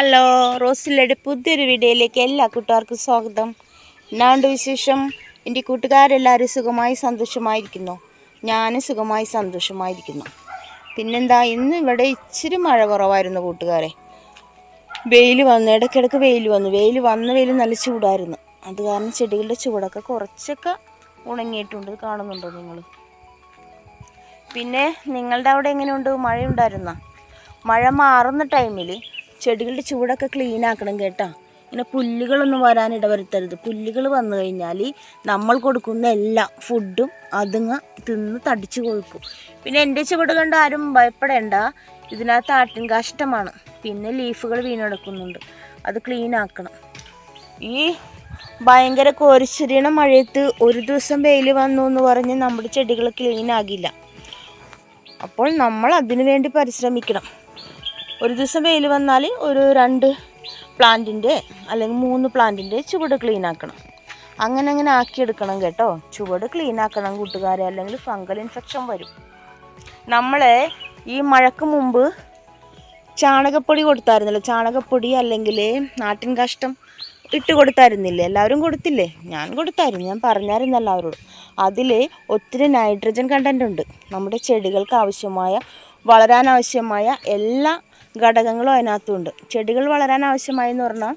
Hello റോസിലയുടെ പുതിയൊരു വീഡിയോയിലേക്ക് എല്ലാ കൂട്ടുകാർക്കും സ്വാഗതം. എന്നാണ്ട് വിശേഷം? എന്റെ കൂട്ടുകാരെല്ലാവരും സുഖമായി സന്തോഷമായിരിക്കുന്നു. ഞാനും സുഖമായി സന്തോഷമായിരിക്കുന്നു. പിന്നെന്താ ഇന്ന് ഇവിടെ ഇച്ചിരി മഴ കുറവായിരുന്നു കൂട്ടുകാരെ. വെയിൽ വന്നു ഇടയ്ക്കിടയ്ക്ക് വെയിൽ വന്നു. വെയിൽ വന്ന വെയിൽ നല്ല ചൂടായിരുന്നു. അത് കാരണം ചെടികളുടെ ചൂടൊക്കെ കുറച്ചൊക്കെ ഉണങ്ങിയിട്ടുണ്ട്. കാണുന്നുണ്ടോ നിങ്ങൾ? പിന്നെ നിങ്ങളുടെ അവിടെ എങ്ങനെയുണ്ട്? മഴ മഴയുണ്ടായിരുന്ന? മഴ മാറുന്ന ടൈമിൽ ചെടികളുടെ ചൂടൊക്കെ ക്ലീൻ ആക്കണം കേട്ടോ. ഇങ്ങനെ പുല്ലുകളൊന്നും വരാൻ ഇടവരുത്തരുത്. പുല്ലുകൾ വന്നു കഴിഞ്ഞാൽ നമ്മൾ കൊടുക്കുന്ന എല്ലാ ഫുഡും അതുങ്ങ തിന്ന് തടിച്ചു കൊഴുക്കും. പിന്നെ എന്റെ ചുവട് കണ്ട് ആരും ഭയപ്പെടേണ്ട. ഇതിനകത്ത് ആട്ടിൻ കാഷ്ടമാണ് പിന്നെ ലീഫുകൾ വീണെടുക്കുന്നുണ്ട്. അത് ക്ലീൻ ആക്കണം. ഈ ഭയങ്കര കോരിച്ചെറിയണ മഴയത്ത് ഒരു ദിവസം വെയിൽ വന്നു എന്ന് പറഞ്ഞ് നമ്മുടെ ചെടികൾ ക്ലീൻ ആകില്ല. അപ്പോൾ നമ്മൾ അതിനു വേണ്ടി പരിശ്രമിക്കണം. ഒരു ദിവസം വെയിൽ വന്നാൽ ഒരു രണ്ട് പ്ലാന്റിന്റെ അല്ലെങ്കിൽ മൂന്ന് പ്ലാന്റിന്റെ ചുവട് ക്ലീൻ ആക്കണം. അങ്ങനെ അങ്ങനെ ആക്കിയെടുക്കണം കേട്ടോ. ചുവട് ക്ലീൻ ആക്കണം കൂട്ടുകാരെ അല്ലെങ്കിൽ ഫംഗൽ ഇൻഫെക്ഷൻ വരും. നമ്മളെ ഈ മഴക്ക് മുമ്പ് ചാണകപ്പൊടി കൊടുത്തായിരുന്നല്ലോ. ചാണകപ്പൊടി അല്ലെങ്കിൽ നാട്ടിൻ കാഷ്ടം ഇട്ട് കൊടുത്തായിരുന്നില്ലേ? എല്ലാവരും കൊടുത്തില്ലേ? ഞാൻ കൊടുത്തായിരുന്നു. ഞാൻ പറഞ്ഞായിരുന്നു എല്ലാവരോടും. അതിൽ ഒത്തിരി നൈട്രജൻ കണ്ടന്റ് ഉണ്ട്. നമ്മുടെ ചെടികൾക്ക് ആവശ്യമായ വളരാനാവശ്യമായ എല്ലാ ഘടകങ്ങളും അതിനകത്തുണ്ട്. ചെടികൾ വളരാൻ ആവശ്യമായെന്ന് പറഞ്ഞാൽ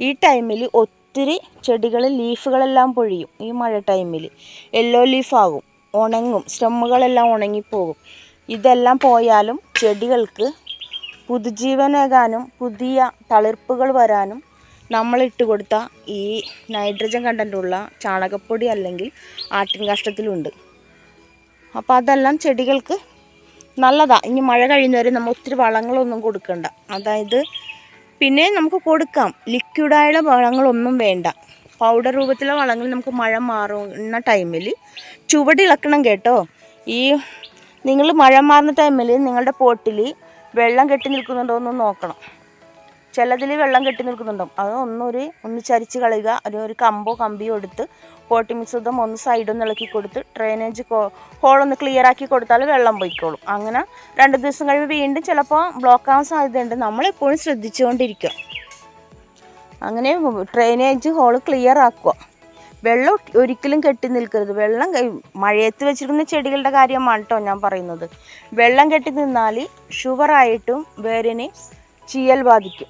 ഈ ടൈമിൽ ഒത്തിരി ചെടികൾ ലീഫുകളെല്ലാം പൊഴിയും ഈ മഴ ടൈമിൽ. യെല്ലോ ലീഫാകും ഉണങ്ങും സ്റ്റെമ്മുകളെല്ലാം ഉണങ്ങിപ്പോകും. ഇതെല്ലാം പോയാലും ചെടികൾക്ക് പുതുജീവനേകാനും പുതിയ തളിർപ്പുകൾ വരാനും നമ്മൾ ഇട്ട് കൊടുത്ത ഈ നൈട്രജൻ കണ്ടന്റുള്ള ചാണകപ്പൊടി അല്ലെങ്കിൽ ആട്ടിൻ കാഷ്ടത്തിലുണ്ട്. അപ്പോൾ അതെല്ലാം ചെടികൾക്ക് നല്ലതാ. ഇനി മഴ കഴിയുന്നവരെ നമ്മൾ ഒത്തിരി വളങ്ങളൊന്നും കൊടുക്കണ്ട. അതായത് പിന്നെ നമുക്ക് കൊടുക്കാം. ലിക്വിഡായുള്ള വളങ്ങളൊന്നും വേണ്ട. പൗഡർ രൂപത്തിലെ വളങ്ങൾ നമുക്ക് മഴ മാറുന്ന ടൈമിൽ ചുവടിളക്കണം കേട്ടോ. ഈ നിങ്ങൾ മഴ മാറുന്ന ടൈമിൽ നിങ്ങളുടെ പോട്ടിൽ വെള്ളം കെട്ടി നിൽക്കുന്നുണ്ടോ എന്ന് നോക്കണം. ചിലതിൽ വെള്ളം കെട്ടി നിൽക്കുന്നുണ്ടാവും. അത് ഒന്നൊരു ഒന്ന് ചരിച്ച് കളയുക ഒരു ഒരു കമ്പോ കമ്പിയോ എടുത്ത് പോട്ടി മിശ്രിതം ഒന്ന് സൈഡൊന്ന് ഇളക്കി കൊടുത്ത് ഡ്രെയിനേജ് ഹോളൊന്ന് ക്ലിയർ ആക്കി കൊടുത്താൽ വെള്ളം പോയിക്കോളും. അങ്ങനെ രണ്ട് ദിവസം കഴിയുമ്പോൾ വീണ്ടും ചിലപ്പോൾ ബ്ലോക്ക് ആവാൻ സാധ്യതയുണ്ട്. നമ്മളെപ്പോഴും ശ്രദ്ധിച്ചുകൊണ്ടിരിക്കുക. അങ്ങനെ ഡ്രെയിനേജ് ഹോൾ ക്ലിയർ ആക്കുക. വെള്ളം ഒരിക്കലും കെട്ടി നിൽക്കരുത്. വെള്ളം മഴയത്ത് വെച്ചിരിക്കുന്ന ചെടികളുടെ കാര്യമാണ് കേട്ടോ ഞാൻ പറയുന്നത്. വെള്ളം കെട്ടി നിന്നാൽ ഷുഗറായിട്ടും വേരിന് ചീയൽ ബാധിക്കും.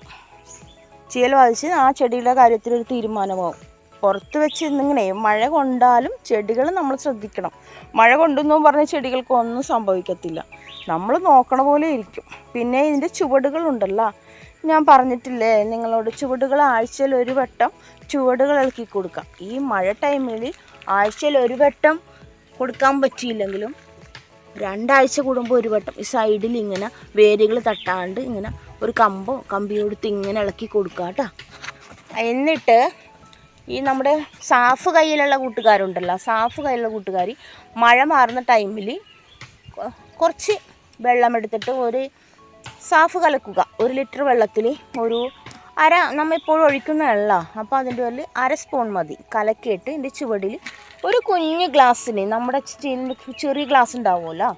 ചീയൽ ബാധിച്ച് ആ ചെടിയുടെ കാര്യത്തിൽ ഒരു തീരുമാനമാവും. പുറത്ത് വെച്ച് ഇന്നിങ്ങനെ മഴ കൊണ്ടാലും ചെടികൾ നമ്മൾ ശ്രദ്ധിക്കണം. മഴ കൊണ്ടെന്നും പറഞ്ഞ് ചെടികൾക്ക് ഒന്നും സംഭവിക്കത്തില്ല. നമ്മൾ നോക്കണ പോലെ ഇരിക്കും. പിന്നെ ഇതിന്റെ ചുവടുകളുണ്ടല്ലോ. ഞാൻ പറഞ്ഞിട്ടില്ലേ നിങ്ങളോട് ചുവടുകൾ ആഴ്ചയിൽ ഒരു വട്ടം ചുവടുകൾ ഇളക്കി കൊടുക്കാം. ഈ മഴ ടൈമിൽ ആഴ്ചയിൽ ഒരു വട്ടം കൊടുക്കാൻ പറ്റിയില്ലെങ്കിലും രണ്ടാഴ്ച കൂടുമ്പോൾ ഒരു വട്ടം ഈ സൈഡിൽ ഇങ്ങനെ വേരുകൾ തട്ടാണ്ട് ഇങ്ങനെ ഒരു കമ്പോ കമ്പി കൊടുത്ത് ഇങ്ങനെ ഇളക്കി കൊടുക്കുക കേട്ടോ എന്നിട്ട് ഈ നമ്മുടെ സാഫ് കയ്യിലുള്ള കൂട്ടുകാരുണ്ടല്ലോ സാഫ് കയ്യിലുള്ള കൂട്ടുകാർ മഴ മാറുന്ന ടൈമിൽ കുറച്ച് വെള്ളമെടുത്തിട്ട് ഒരു സാഫ് കലക്കുക. ഒരു ലിറ്റർ വെള്ളത്തിൽ ഒരു അര നമ്മ എപ്പോഴും ഒഴിക്കുന്ന വെള്ളമാണ് അപ്പോൾ അതിന്റെ പേരിൽ അര സ്പൂൺ മതി. കലക്കിയിട്ട് ഇതിന്റെ ചുവടിൽ ഒരു കുഞ്ഞ് ഗ്ലാസ്സിന് നമ്മുടെ ചെറിയ ഗ്ലാസ് ഉണ്ടാവുമല്ലോ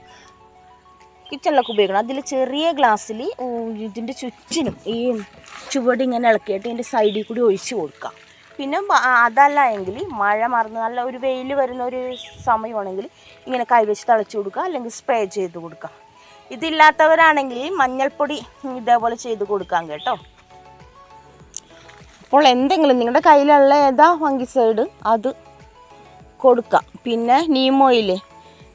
കിച്ചണിലൊക്കെ ഉപയോഗിക്കണം. അതിൽ ചെറിയ ഗ്ലാസ്സിൽ ഇതിന്റെ ചുറ്റിനും ഈ ചുവട് ഇങ്ങനെ ഇളക്കിയിട്ട് ഇതിന്റെ സൈഡിൽ കൂടി ഒഴിച്ചു കൊടുക്കുക പിന്നെ അതല്ല എങ്കിൽ മഴ മറന്ന് നല്ല ഒരു വെയിൽ വരുന്ന ഒരു സമയമാണെങ്കിൽ ഇങ്ങനെ കൈവച്ച് തളിച്ച് കൊടുക്കുക അല്ലെങ്കിൽ സ്പ്രേ ചെയ്ത് കൊടുക്കുക. ഇതില്ലാത്തവരാണെങ്കിൽ മഞ്ഞൾപ്പൊടി ഇതേപോലെ ചെയ്ത് കൊടുക്കാം കേട്ടോ. അപ്പോൾ എന്തെങ്കിലും നിങ്ങളുടെ കയ്യിലുള്ള ഏതാ സൈഡ് അത് കൊടുക്കാം. പിന്നെ neem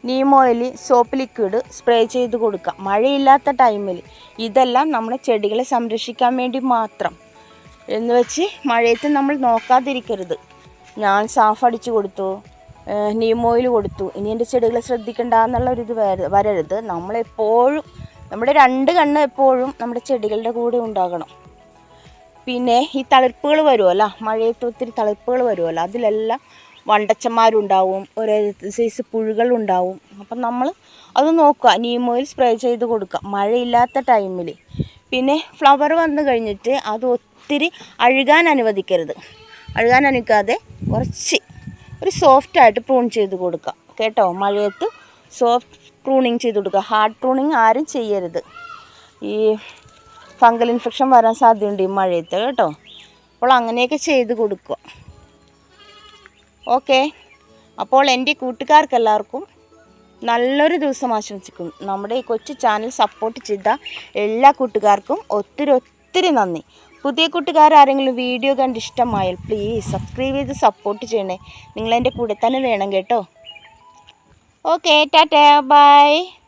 oil neem oil soap liquid spray ചെയ്ത് കൊടുക്കുക മഴയില്ലാത്ത ടൈമിൽ ഇതെല്ലാം നമ്മുടെ ചെടികളെ സംരക്ഷിക്കാൻ വേണ്ടി മാത്രം. എന്ന് വെച്ച് മഴയത്ത് നമ്മൾ നോക്കാതിരിക്കരുത്. ഞാൻ സാഫ് അടിച്ചു കൊടുത്തു നീമോയിൽ കൊടുത്തു. ഇനി എന്റെ ചെടികളെ ശ്രദ്ധിക്കണ്ട എന്നുള്ളൊരിത് വര വരരുത്. നമ്മളെപ്പോഴും നമ്മുടെ രണ്ട് കണ്ണ് എപ്പോഴും നമ്മുടെ ചെടികളുടെ കൂടെ ഉണ്ടാകണം. പിന്നെ ഈ തളിർപ്പുകൾ വരുമല്ലോ? മഴയത്ത് ഒത്തിരി തളിർപ്പുകൾ വരുമല്ലോ? അതിലെല്ലാം വണ്ടച്ചന്മാരുണ്ടാവും ഒരേ സൈസ് പുഴുകളുണ്ടാവും. അപ്പം നമ്മൾ അത് നോക്കുക നീം ഓയിൽ സ്പ്രേ ചെയ്ത് കൊടുക്കുക. മഴയില്ലാത്ത ടൈമിൽ പിന്നെ ഫ്ലവർ വന്നു കഴിഞ്ഞിട്ട് അത് ഒത്തിരി അഴുകാൻ അനുവദിക്കരുത്. അഴുകാൻ അനുവദിക്കാതെ കുറച്ച് ഒരു സോഫ്റ്റായിട്ട് പ്രൂൺ ചെയ്ത് കൊടുക്കുക. കേട്ടോ? മഴയത്ത് സോഫ്റ്റ് പ്രൂണിങ് ചെയ്ത് കൊടുക്കുക. ഹാർഡ് പ്രൂണിങ് ആരും ചെയ്യരുത്. ഈ ഫംഗൽ ഇൻഫെക്ഷൻ വരാൻ സാധ്യതയുണ്ട് ഈ മഴയത്ത്. കേട്ടോ? അപ്പോൾ അങ്ങനെയൊക്കെ ചെയ്ത് കൊടുക്കുക. ഓക്കെ. അപ്പോൾ എന്റെ കൂട്ടുകാർക്കെല്ലാവർക്കും നല്ലൊരു ദിവസം ആശംസിക്കുന്നു. നമ്മുടെ ഈ കൊച്ചു ചാനൽ സപ്പോർട്ട് ചെയ്ത എല്ലാ കൂട്ടുകാർക്കും ഒത്തിരി ഒത്തിരി നന്ദി. പുതിയ കൂട്ടുകാർ ആരെങ്കിലും വീഡിയോ കണ്ട് ഇഷ്ടമായാൽ പ്ലീസ് സബ്സ്ക്രൈബ് ചെയ്ത് സപ്പോർട്ട് ചെയ്യണേ. നിങ്ങളെന്റെ കൂടെ തന്നെ വേണം കേട്ടോ. Okay tata bye.